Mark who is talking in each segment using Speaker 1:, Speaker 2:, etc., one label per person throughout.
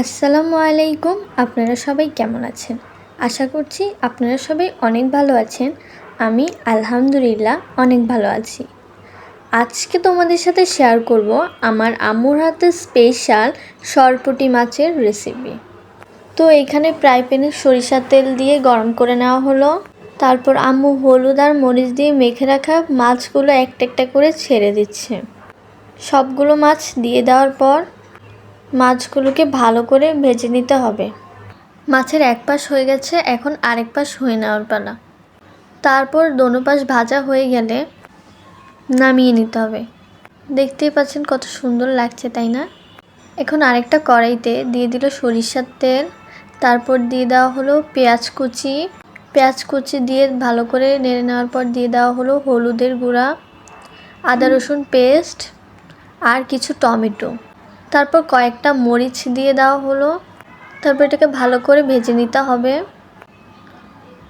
Speaker 1: আসসালামু আলাইকুম, আপনারা সবাই কেমন আছেন? আশা করছি আপনারা সবাই অনেক ভালো আছেন। আমি আলহামদুলিল্লাহ অনেক ভালো আছি। আজকে তোমাদের সাথে শেয়ার করব আমার আম্মুর হাতে স্পেশাল সরপুটি মাছের রেসিপি তো এখানে প্রায় প্যানে সরিষার তেল দিয়ে গরম করে নেওয়া হলো। তারপর আম্মু হলুদ আর মরিচ দিয়ে মেখে রাখা মাছগুলো একটা একটা করে ছেড়ে দিচ্ছে। সবগুলো মাছ দিয়ে দেওয়ার পর মাছগুলোকে ভালো করে ভেজে নিতে হবে। মাছের এক পাশ হয়ে গেছে, এখন আরেক পাশ হয়ে নেওয়ার পালা। তারপর দোনো পাশ ভাজা হয়ে গেলে নামিয়ে নিতে হবে। দেখতেই পাচ্ছেন কত সুন্দর লাগছে, তাই না? এখন আরেকটা কড়াইতে দিয়ে দিল সরিষার তেল। তারপর দিয়ে দেওয়া হলো পেঁয়াজ কুচি। পেঁয়াজ কুচি দিয়ে ভালো করে নেড়ে নেওয়ার পর দিয়ে দেওয়া হলো হলুদের গুঁড়া, আদা রসুন পেস্ট আর কিছু টমেটো। তারপর কয়েকটা মরিচ দিয়ে দেওয়া হলো। তারপর এটাকে ভালো করে ভেজে নিতে হবে।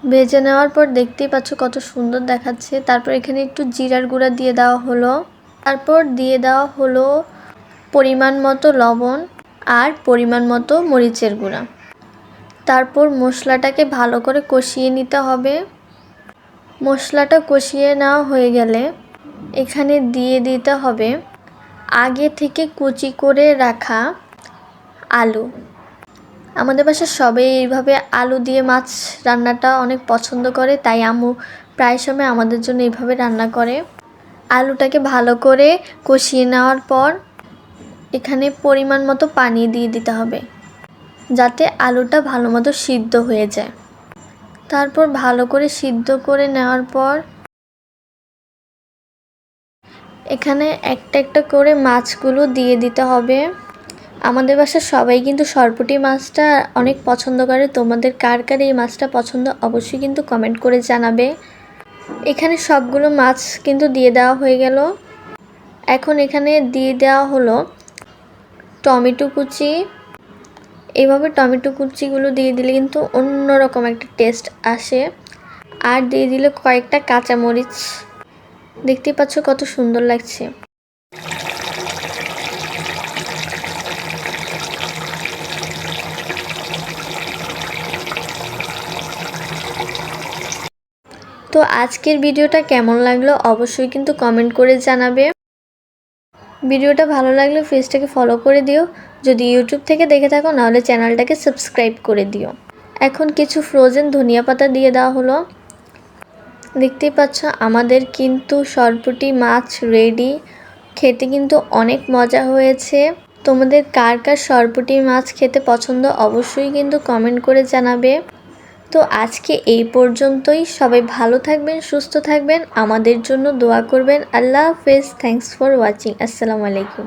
Speaker 1: ভেজে নেওয়ার পর দেখতেই পাচ্ছ কত সুন্দর দেখাচ্ছে। তারপর এখানে একটু জিরার গুঁড়া দিয়ে দেওয়া হলো। তারপর দিয়ে দেওয়া হলো পরিমাণ মতো লবণ আর পরিমাণ মতো মরিচের গুঁড়া। তারপর মশলাটাকে ভালো করে কষিয়ে নিতে হবে। মশলাটা কষিয়ে নেওয়া হয়ে গেলে এখানে দিয়ে দিতে হবে আগে থেকে কুচি করে রাখা আলু। আমাদের বাসার সবাই এইভাবে আলু দিয়ে মাছ রান্নাটা অনেক পছন্দ করে, তাই আম্মু প্রায় সময় আমাদের জন্য এইভাবে রান্না করে। আলুটাকে ভালো করে কষিয়ে নেওয়ার পর এখানে পরিমাণ মতো পানি দিয়ে দিতে হবে, যাতে আলুটা ভালো মতো সিদ্ধ হয়ে যায়। তারপর ভালো করে সিদ্ধ করে নেওয়ার পর এখানে একটা একটা করে মাছগুলো দিয়ে দিতে হবে। আমাদের বাসার সবাই কিন্তু সরপুটি মাছটা অনেক পছন্দ করে। তোমাদের কার কার এই মাছটা পছন্দ অবশ্যই কিন্তু কমেন্ট করে জানাবে। এখানে সবগুলো মাছ কিন্তু দিয়ে দেওয়া হয়ে গেল। এখন এখানে দিয়ে দেওয়া হলো টমেটো কুচি। এভাবে টমেটো কুচিগুলো দিয়ে দিলে কিন্তু অন্যরকম একটা টেস্ট আসে। আর দিয়ে দিলে কয়েকটা কাঁচামরিচ। দেখতে পাচ্ছ কত সুন্দর লাগছে। তো আজকের ভিডিওটা কেমন লাগল অবশ্যই কিন্তু কমেন্ট করে জানাবে। ভিডিওটা ভালো লাগলে ফেসটাকে ফলো করে দিও। যদি ইউটিউব থেকে দেখে থাকো, নাহলে চ্যানেলটাকে সাবস্ক্রাইব করে দিও। এখন কিছু ফ্রোজেন ধনিয়া পাতা দিয়ে দেওয়া হলো। দেখতেই পাচ্ছ, আমাদের কিন্তু সরপুটি মাছ রেডি খেতে কিন্তু অনেক মজা হয়েছে। তোমাদের কার কার সরপুটি মাছ খেতে পছন্দ অবশ্যই কিন্তু কমেন্ট করে জানাবে। তো আজকে এই পর্যন্তই। সবাই ভালো থাকবেন, সুস্থ থাকবেন। আমাদের জন্য দোয়া করবেন। আল্লাহ হাফেজ। থ্যাংকস ফর ওয়াচিং আসসালামু আলাইকুম।